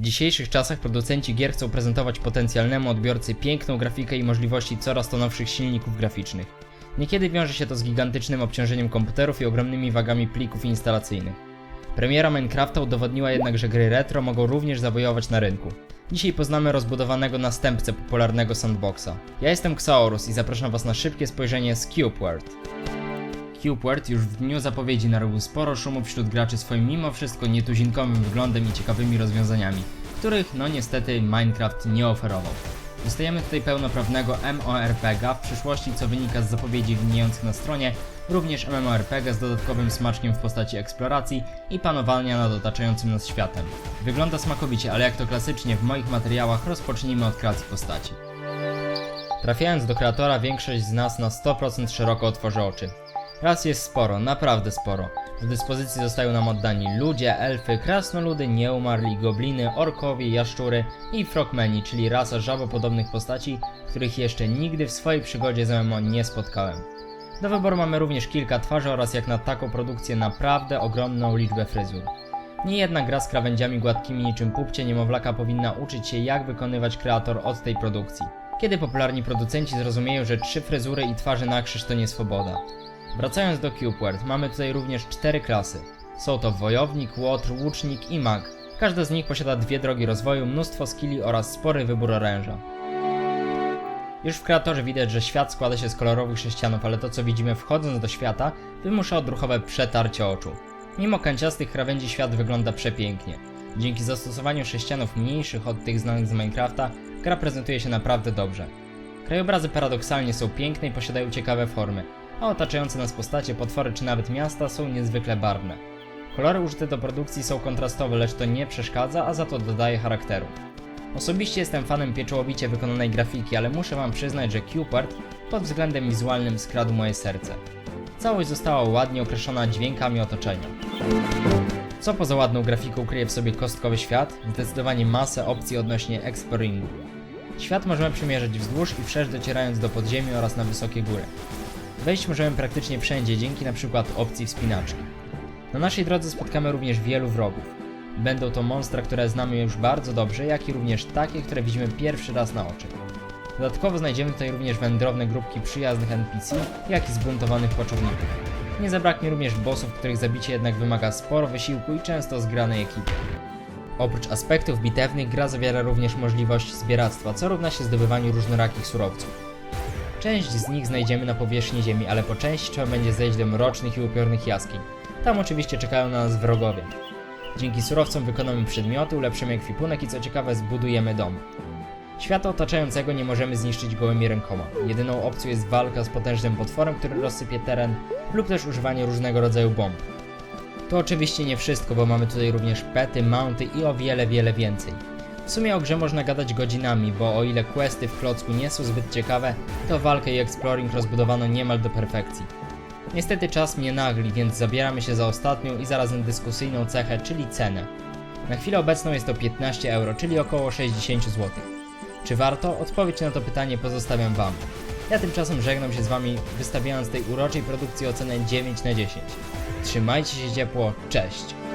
dzisiejszych czasach producenci gier chcą prezentować potencjalnemu odbiorcy piękną grafikę i możliwości coraz to nowszych silników graficznych. Niekiedy wiąże się to z gigantycznym obciążeniem komputerów i ogromnymi wagami plików instalacyjnych. Premiera Minecrafta udowodniła jednak, że gry retro mogą również zawojować na rynku. Dzisiaj poznamy rozbudowanego następcę popularnego sandboxa. Ja jestem Xaorus i zapraszam Was na szybkie spojrzenie z CubeWorld. CubeWorld już w dniu zapowiedzi narobił sporo szumu wśród graczy swoim mimo wszystko nietuzinkowym wyglądem i ciekawymi rozwiązaniami, których no niestety Minecraft nie oferował. Dostajemy tutaj pełnoprawnego MMORPG'a w przyszłości, co wynika z zapowiedzi widniejących na stronie, również MMORPG z dodatkowym smaczkiem w postaci eksploracji i panowania nad otaczającym nas światem. Wygląda smakowicie, ale jak to klasycznie w moich materiałach rozpocznijmy od kreacji postaci. Trafiając do kreatora, większość z nas na 100% szeroko otworzy oczy. Raz jest sporo, naprawdę sporo. Do dyspozycji zostają nam oddani ludzie, elfy, krasnoludy, nieumarli, gobliny, orkowie, jaszczury i frogmeni, czyli rasa żabopodobnych postaci, których jeszcze nigdy w swojej przygodzie z MMO nie spotkałem. Do wyboru mamy również kilka twarzy oraz jak na taką produkcję naprawdę ogromną liczbę fryzur. Nie jedna gra z krawędziami gładkimi niczym pupcie niemowlaka powinna uczyć się jak wykonywać kreator od tej produkcji. Kiedy popularni producenci zrozumieją, że trzy fryzury i twarze na krzyż to nie swoboda. Wracając do CubeWorld, mamy tutaj również cztery klasy. Są to wojownik, łotr, łucznik i mag. Każda z nich posiada dwie drogi rozwoju, mnóstwo skilli oraz spory wybór oręża. Już w kreatorze widać, że świat składa się z kolorowych sześcianów, ale to co widzimy wchodząc do świata wymusza odruchowe przetarcie oczu. Mimo kanciastych krawędzi świat wygląda przepięknie. Dzięki zastosowaniu sześcianów mniejszych od tych znanych z Minecrafta, gra prezentuje się naprawdę dobrze. Krajobrazy paradoksalnie są piękne i posiadają ciekawe formy, a otaczające nas postacie, potwory czy nawet miasta są niezwykle barwne. Kolory użyte do produkcji są kontrastowe, lecz to nie przeszkadza, a za to dodaje charakteru. Osobiście jestem fanem pieczołowicie wykonanej grafiki, ale muszę wam przyznać, że CubeArt pod względem wizualnym skradł moje serce. Całość została ładnie określona dźwiękami otoczenia. Co poza ładną grafiką kryje w sobie kostkowy świat? Zdecydowanie masę opcji odnośnie exploringu. Świat możemy przemierzać wzdłuż i wszerz docierając do podziemi oraz na wysokie góry. Wejść możemy praktycznie wszędzie dzięki np. opcji wspinaczki. Na naszej drodze spotkamy również wielu wrogów. Będą to monstra, które znamy już bardzo dobrze, jak i również takie, które widzimy pierwszy raz na oczy. Dodatkowo znajdziemy tutaj również wędrowne grupki przyjaznych NPC, jak i zbuntowanych poczowników. Nie zabraknie również bossów, których zabicie jednak wymaga sporo wysiłku i często zgranej ekipy. Oprócz aspektów bitewnych, gra zawiera również możliwość zbieractwa, co równa się zdobywaniu różnorakich surowców. Część z nich znajdziemy na powierzchni ziemi, ale po części trzeba będzie zejść do mrocznych i upiornych jaskiń. Tam oczywiście czekają na nas wrogowie. Dzięki surowcom wykonamy przedmioty, ulepszymy ekwipunek i co ciekawe zbudujemy dom. Świata otaczającego nie możemy zniszczyć gołymi rękoma. Jedyną opcją jest walka z potężnym potworem, który rozsypie teren, lub też używanie różnego rodzaju bomb. To oczywiście nie wszystko, bo mamy tutaj również pety, mounty i o wiele, wiele więcej. W sumie o grze można gadać godzinami, bo o ile questy w klocku nie są zbyt ciekawe, to walkę i exploring rozbudowano niemal do perfekcji. Niestety czas mnie nagli, więc zabieramy się za ostatnią i zarazem dyskusyjną cechę, czyli cenę. Na chwilę obecną jest to 15 euro, czyli około 60 zł. Czy warto? Odpowiedź na to pytanie pozostawiam Wam. Ja tymczasem żegnam się z Wami, wystawiając tej uroczej produkcji ocenę 9 na 10. Trzymajcie się ciepło, cześć!